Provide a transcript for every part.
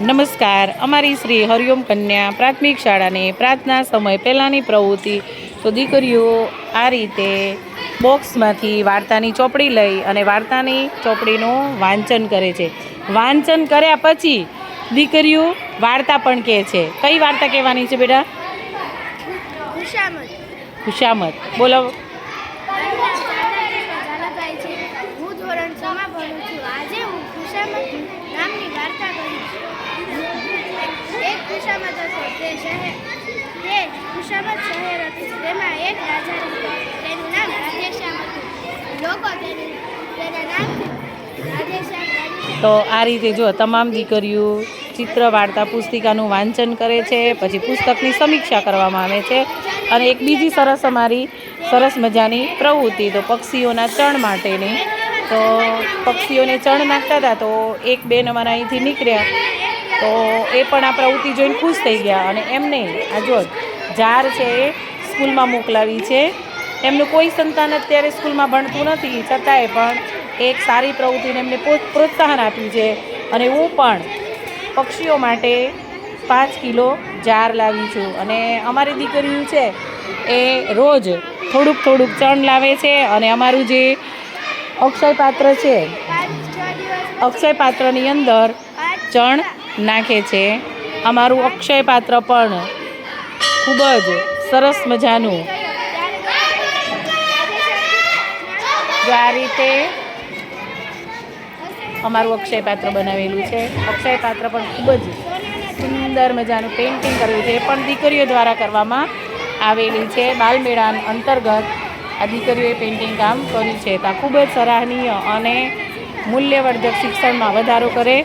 નમસ્કાર. અમારી શ્રી હરિઓમ કન્યા પ્રાથમિક શાળાને પ્રાર્થના સમય પહેલાંની પ્રવૃત્તિ. તો દીકરીઓ આ રીતે બોક્સમાંથી વાર્તાની ચોપડી લઈ અને વાર્તાની ચોપડીનું વાંચન કરે છે. વાંચન કર્યા પછી દીકરીઓ વાર્તા પણ કહે છે. કઈ વાર્તા કહેવાની છે બેટા? ખુશામત. બોલો હું ધોરણ છમાં ભણું છું. આજે હું ખુશામત એક હતો તે શહેર તે ખુશામત શહેર હતું. તેમાં એક રાજા રહેતો તેનું નામ રાધેશ્યામ હતું. લોકો તેનું તેના નામથી તો આ રીતે જો તમામ દીકરીઓ ચિત્ર વાર્તા પુસ્તિકાનું વાંચન કરે છે, પછી પુસ્તકની સમીક્ષા કરવામાં આવે છે અને એક બીજી સરસ અમારી સરસ મજાની પ્રવૃત્તિ, તો પક્ષીઓના ચણ માટેની. તો પક્ષીઓને ચણ નાખતા હતા, તો એક બેન અમારા અહીંથી નીકળ્યા. તો એ પણ આ પ્રવૃત્તિ જોઈને ખુશ થઈ ગયા અને એમને આ જો જાર છે એ સ્કૂલમાં મોકલાવી છે. એમનું કોઈ સંતાન અત્યારે સ્કૂલમાં ભણતું નથી, છતાંય પણ એક સારી પ્રવૃત્તિને એમને પ્રોત્સાહન આપ્યું છે અને હું પણ પક્ષીઓ માટે પાંચ કિલો જાર લાવી છું અને અમારી દીકરીઓ છે એ રોજ થોડુંક થોડુંક ચણ લાવે છે અને અમારું જે અક્ષય પાત્ર છે, અક્ષય પાત્રની અંદર ચણ નાખે છે. અમારું અક્ષય પાત્ર પણ ખૂબ જ સરસ મજાનું જો આ રીતે અમારું અક્ષય પાત્ર બનાવેલું છે. અક્ષય પાત્ર પણ ખૂબ જ સુંદર મજાનું પેઇન્ટિંગ કર્યું છે. એ પણ દીકરીઓ દ્વારા કરવામાં આવેલી છે. બાલમેળા અંતર્ગત આ દીકરીઓએ પેઇન્ટિંગ કામ કર્યું છે. તો ખૂબ જ સરાહનીય અને મૂલ્યવર્ધક શિક્ષણમાં વધારો કરે.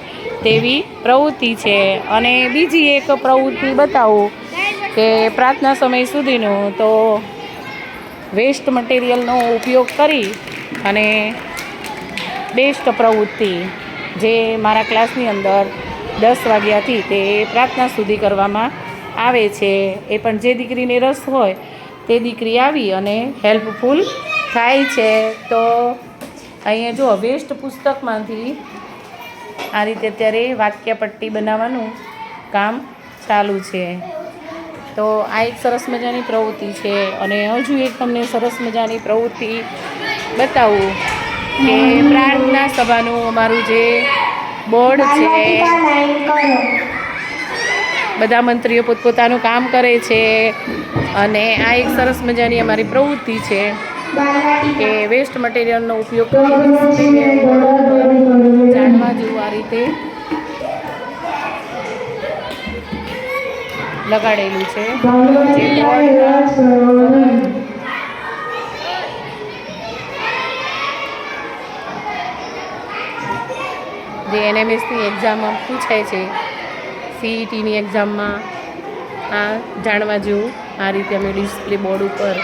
તેવી પ્રવૃત્તિ છે. અને બીજી એક પ્રવૃત્તિ બતાવું કે પ્રાર્થના સમય સુધીનું તો વેસ્ટ મટીરિયલનો ઉપયોગ કરી અને બેસ્ટ પ્રવૃત્તિ જે મારા ક્લાસની અંદર દસ વાગ્યાથી તે પ્રાર્થના સુધી કરવામાં આવે છે. એ પણ જે દીકરીને રસ હોય તે દીકરી આવી અને હેલ્પફુલ થાય છે. તો અહીંયા જો વેસ્ટ પુસ્તકમાંથી આ રીતે અત્યારે વાક્યપટ્ટી બનાવવાનું કામ ચાલુ છે. તો આ એક સરસ મજાની પ્રવૃત્તિ છે અને હજુ એક તમને સરસ મજાની પ્રવૃત્તિ બતાવું કે પ્રાર્થના સભાનું અમારું જે બોર્ડ છે બધા મંત્રીઓ પોતપોતાનું કામ કરે છે અને આ એક સરસ મજાની અમારી પ્રવૃત્તિ છે કે વેસ્ટ મટીરિયલનો ઉપયોગ કરીને જાણવા જેવું આ રીતે લગાડેલું છે. જે એનએમએસની એક્ઝામમાં પૂછાય છે. સીઈટીની એક્ઝામમાં આ જાણવા જેવું આ રીતે અમે ડિસ્પ્લે બોર્ડ ઉપર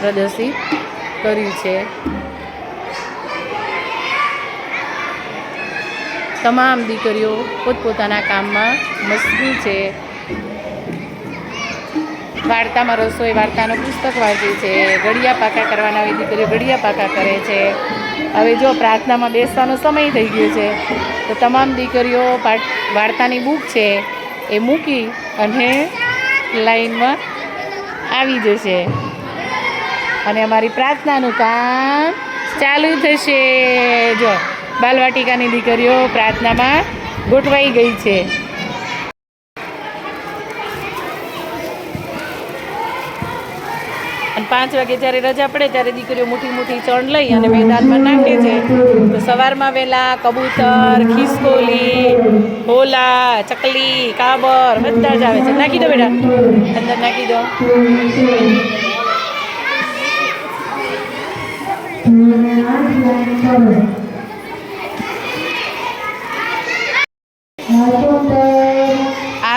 પ્રદર્શિત કર્યું છે. તમામ દીકરીઓ પોતપોતાના કામમાં મશગુલ છે. વાર્તામાં રસોઈ વાર્તાનું પુસ્તક વાંચે છે. ઘડિયા પાકા કરવાના હોય દીકરીઓ ઘડિયા પાકા કરે છે. હવે જો પ્રાર્થનામાં બેસવાનો સમય થઈ ગયો છે, તો તમામ દીકરીઓ વાર્તાની બુક છે એ મૂકી અને લાઈનમાં આવી જશે. અને અમારી પ્રાર્થનાનું કામ ચાલુ થશે. જો બાલવાટિકાની દીકરીઓ પ્રાર્થનામાં ગોઠવાઈ ગઈ છે. અને પાંચ વાગે જ્યારે રજા પડે ત્યારે દીકરીઓ મોટી મોટી ચણ લઈ અને મેદાનમાં નાખે છે. તો સવારમાં વહેલા કબૂતર, ખિસકોલી, હોલા, ચકલી, કાબર બધા જ આવે છે. નાખી દો બેટા. અંદર નાખી દો. આ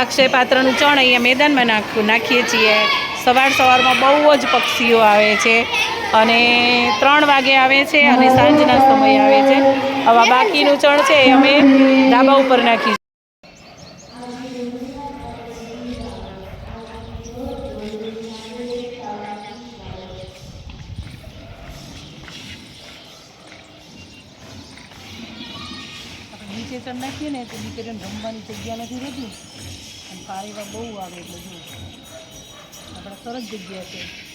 અક્ષય પાત્રનું ચણ અહીંયા મેદાનમાં નાખ, નાખીએ છીએ. સવાર સવારમાં બહુ જ પક્ષીઓ આવે છે અને ત્રણ વાગે આવે છે અને સાંજના સમયે આવે છે. હવે બાકીનું ચણ છે અમે ધાબા ઉપર નાખીશું. નાખીએ ને તો દીકરીને રમવાની જગ્યા નથી રહેતી. પારેવા બહુ આવે એટલે જો. આપણે સરસ જગ્યા છે.